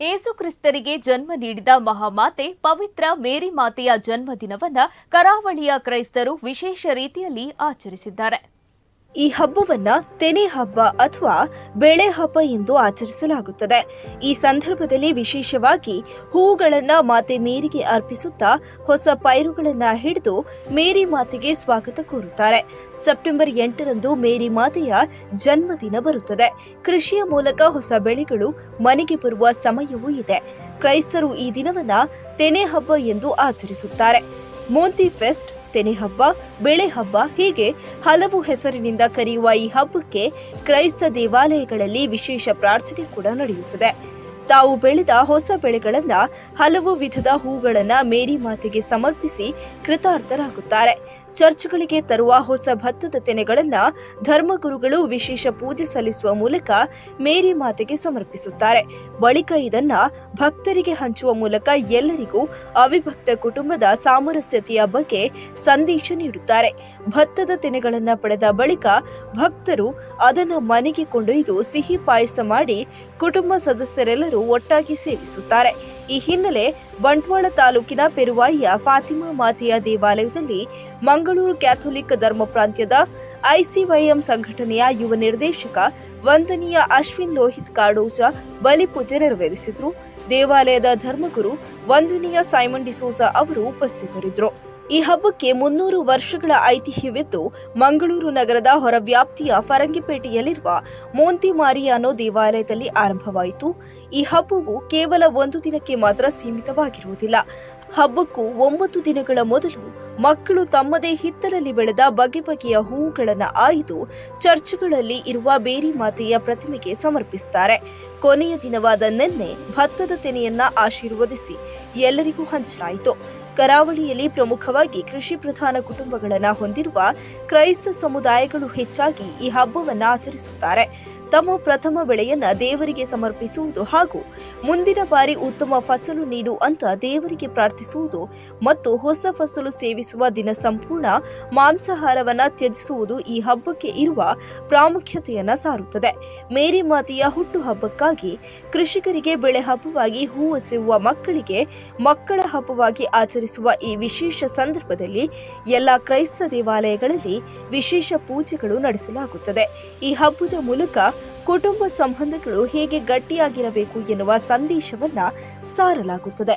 ಏಸು ಕ್ರಿಸ್ತರಿಗೆ ಜನ್ಮ ನೀಡಿದ ಮಹಾಮಾತೆ ಪವಿತ್ರ ಮೇರಿ ಮಾತೆಯ ಜನ್ಮದಿನವನ್ನ ಕರಾವಳಿಯ ಕ್ರೈಸ್ತರು ವಿಶೇಷ ರೀತಿಯಲ್ಲಿ ಆಚರಿಸಿದ್ದಾರೆ. ಈ ಹಬ್ಬವನ್ನ ತೆನೆ ಹಬ್ಬ ಅಥವಾ ಬೆಳೆ ಹಬ್ಬ ಎಂದು ಆಚರಿಸಲಾಗುತ್ತದೆ. ಈ ಸಂದರ್ಭದಲ್ಲಿ ವಿಶೇಷವಾಗಿ ಹೂಗಳನ್ನ ಮಾತೆ ಮೇರಿಗೆ ಅರ್ಪಿಸುತ್ತಾ ಹೊಸ ಪೈರುಗಳನ್ನ ಹಿಡಿದು ಮೇರಿ ಮಾತೆಗೆ ಸ್ವಾಗತ ಕೋರುತ್ತಾರೆ. ಸೆಪ್ಟೆಂಬರ್ ಎಂಟರಂದು ಮೇರಿ ಮಾತೆಯ ಜನ್ಮದಿನ ಬರುತ್ತದೆ. ಕೃಷಿಯ ಮೂಲಕ ಹೊಸ ಬೆಳೆಗಳು ಮನೆಗೆ ಬರುವ ಸಮಯವೂ ಇದೆ. ಕ್ರೈಸ್ತರು ಈ ದಿನವನ್ನ ತೆನೆ ಹಬ್ಬ ಎಂದು ಆಚರಿಸುತ್ತಾರೆ. ಮೋಂತಿ ಫೆಸ್ಟ್ ತೆನೆ ಹಬ್ಬ, ಬೆಳೆ ಹಬ್ಬ ಹೀಗೆ ಹಲವು ಹೆಸರಿನಿಂದ ಕರೆಯುವ ಈ ಹಬ್ಬಕ್ಕೆ ಕ್ರೈಸ್ತ ದೇವಾಲಯಗಳಲ್ಲಿ ವಿಶೇಷ ಪ್ರಾರ್ಥನೆ ಕೂಡ ನಡೆಯುತ್ತದೆ. ತಾವು ಬೆಳೆದ ಹೊಸ ಬೆಳೆಗಳನ್ನ ಹಲವು ವಿಧದ ಹೂಗಳನ್ನ ಮೇರಿ ಮಾತೆಗೆ ಸಮರ್ಪಿಸಿ ಕೃತಾರ್ಥರಾಗುತ್ತಾರೆ. ಚರ್ಚ್ಗಳಿಗೆ ತರುವ ಹೊಸ ಭತ್ತದ ತೆನೆಗಳನ್ನು ಧರ್ಮಗುರುಗಳು ವಿಶೇಷ ಪೂಜೆ ಸಲ್ಲಿಸುವ ಮೂಲಕ ಮೇರಿ ಮಾತೆಗೆ ಸಮರ್ಪಿಸುತ್ತಾರೆ. ಬಳಿಕ ಇದನ್ನ ಭಕ್ತರಿಗೆ ಹಂಚುವ ಮೂಲಕ ಎಲ್ಲರಿಗೂ ಅವಿಭಕ್ತ ಕುಟುಂಬದ ಸಾಮರಸ್ಯತೆಯ ಬಗ್ಗೆ ಸಂದೇಶ ನೀಡುತ್ತಾರೆ. ಭತ್ತದ ತೆನೆಗಳನ್ನ ಪಡೆದ ಬಳಿಕ ಭಕ್ತರು ಅದನ್ನು ಮನೆಗೆ ಕೊಂಡೊಯ್ದು ಸಿಹಿ ಪಾಯಸ ಮಾಡಿ ಕುಟುಂಬ ಸದಸ್ಯರೆಲ್ಲರೂ ಒಟ್ಟಾಗಿ ಸೇವಿಸುತ್ತಾರೆ. ಈ ಹಿನ್ನೆಲೆ ಬಂಟ್ವಾಳ ತಾಲೂಕಿನ ಪೆರುವಾಯಿಯ ಫಾತಿಮಾ ಮಾತೆಯ ದೇವಾಲಯದಲ್ಲಿ ಮಂಗಳೂರು ಕ್ಯಾಥೋಲಿಕ್ ಧರ್ಮ ಪ್ರಾಂತ್ಯದ ಐಸಿವೈಎಂ ಸಂಘಟನೆಯ ಯುವ ನಿರ್ದೇಶಕ ವಂದನೀಯ ಅಶ್ವಿನ್ ಲೋಹಿತ್ ಕಾಡೋಜ ಬಲಿಪೂಜೆ ನೆರವೇರಿಸಿದರು. ದೇವಾಲಯದ ಧರ್ಮಗುರು ವಂದನೀಯ ಸೈಮನ್ ಡಿಸೋಜಾ ಅವರು ಉಪಸ್ಥಿತರಿದ್ದರು. ಈ ಹಬ್ಬಕ್ಕೆ ಮುನ್ನೂರು ವರ್ಷಗಳ ಐತಿಹ್ಯವಿದ್ದು ಮಂಗಳೂರು ನಗರದ ಹೊರವ್ಯಾಪ್ತಿಯ ಫರಂಗಿಪೇಟೆಯಲ್ಲಿರುವ ಮೋಂತಿ ಮಾರಿಯಾನೋ ದೇವಾಲಯದಲ್ಲಿ ಆರಂಭವಾಯಿತು. ಈ ಹಬ್ಬವು ಕೇವಲ ಒಂದು ದಿನಕ್ಕೆ ಮಾತ್ರ ಸೀಮಿತವಾಗಿರುವುದಿಲ್ಲ. ಹಬ್ಬಕ್ಕೂ ಒಂಬತ್ತು ದಿನಗಳ ಮೊದಲು ಮಕ್ಕಳು ತಮ್ಮದೇ ಹಿತ್ತಲಲ್ಲಿ ಬೆಳೆದ ಬಗೆ ಬಗೆಯ ಹೂವುಗಳನ್ನು ಆಯ್ದು ಚರ್ಚ್ಗಳಲ್ಲಿ ಇರುವ ಬೇರಿ ಮಾತೆಯ ಪ್ರತಿಮೆಗೆ ಸಮರ್ಪಿಸುತ್ತಾರೆ. ಕೊನೆಯ ದಿನವಾದ ನಿನ್ನೆ ಭತ್ತದ ತೆನೆಯನ್ನ ಆಶೀರ್ವದಿಸಿ ಎಲ್ಲರಿಗೂ ಹಂಚಲಾಯಿತು. ಕರಾವಳಿಯಲ್ಲಿ ಪ್ರಮುಖವಾಗಿ ಕೃಷಿ ಪ್ರಧಾನ ಕುಟುಂಬಗಳನ್ನು ಹೊಂದಿರುವ ಕ್ರೈಸ್ತ ಸಮುದಾಯಗಳು ಹೆಚ್ಚಾಗಿ ಈ ಹಬ್ಬವನ್ನು ಆಚರಿಸುತ್ತಾರೆ. ತಮ್ಮ ಪ್ರಥಮ ಬೆಳೆಯನ್ನ ದೇವರಿಗೆ ಸಮರ್ಪಿಸುವುದು ಹಾಗೂ ಮುಂದಿನ ಬಾರಿ ಉತ್ತಮ ಫಸಲು ನೀಡು ಅಂತ ದೇವರಿಗೆ ಪ್ರಾರ್ಥಿಸುವುದು ಮತ್ತು ಹೊಸ ಫಸಲು ಸೇವಿಸುವ ದಿನ ಸಂಪೂರ್ಣ ಮಾಂಸಾಹಾರವನ್ನ ತ್ಯಜಿಸುವುದು ಈ ಹಬ್ಬಕ್ಕೆ ಇರುವ ಪ್ರಾಮುಖ್ಯತೆಯನ್ನ ಸಾರುತ್ತದೆ. ಮೇರಿ ಮಾತೆಯ ಹುಟ್ಟು ಹಬ್ಬಕ್ಕಾಗಿ ಕೃಷಿಕರಿಗೆ ಬೆಳೆ ಹಬ್ಬವಾಗಿ ಹೂವು ಮಕ್ಕಳಿಗೆ ಮಕ್ಕಳ ಹಬ್ಬವಾಗಿ ಆಚರಿಸುವ ಈ ವಿಶೇಷ ಸಂದರ್ಭದಲ್ಲಿ ಎಲ್ಲ ಕ್ರೈಸ್ತ ದೇವಾಲಯಗಳಲ್ಲಿ ವಿಶೇಷ ಪೂಜೆಗಳು ನಡೆಸಲಾಗುತ್ತದೆ. ಈ ಹಬ್ಬದ ಮೂಲಕ ಕುಟುಂಬ ಸಂಬಂಧಗಳು ಹೇಗೆ ಗಟ್ಟಿಯಾಗಿರಬೇಕು ಎನ್ನುವ ಸಂದೇಶವನ್ನ ಸಾರಲಾಗುತ್ತದೆ.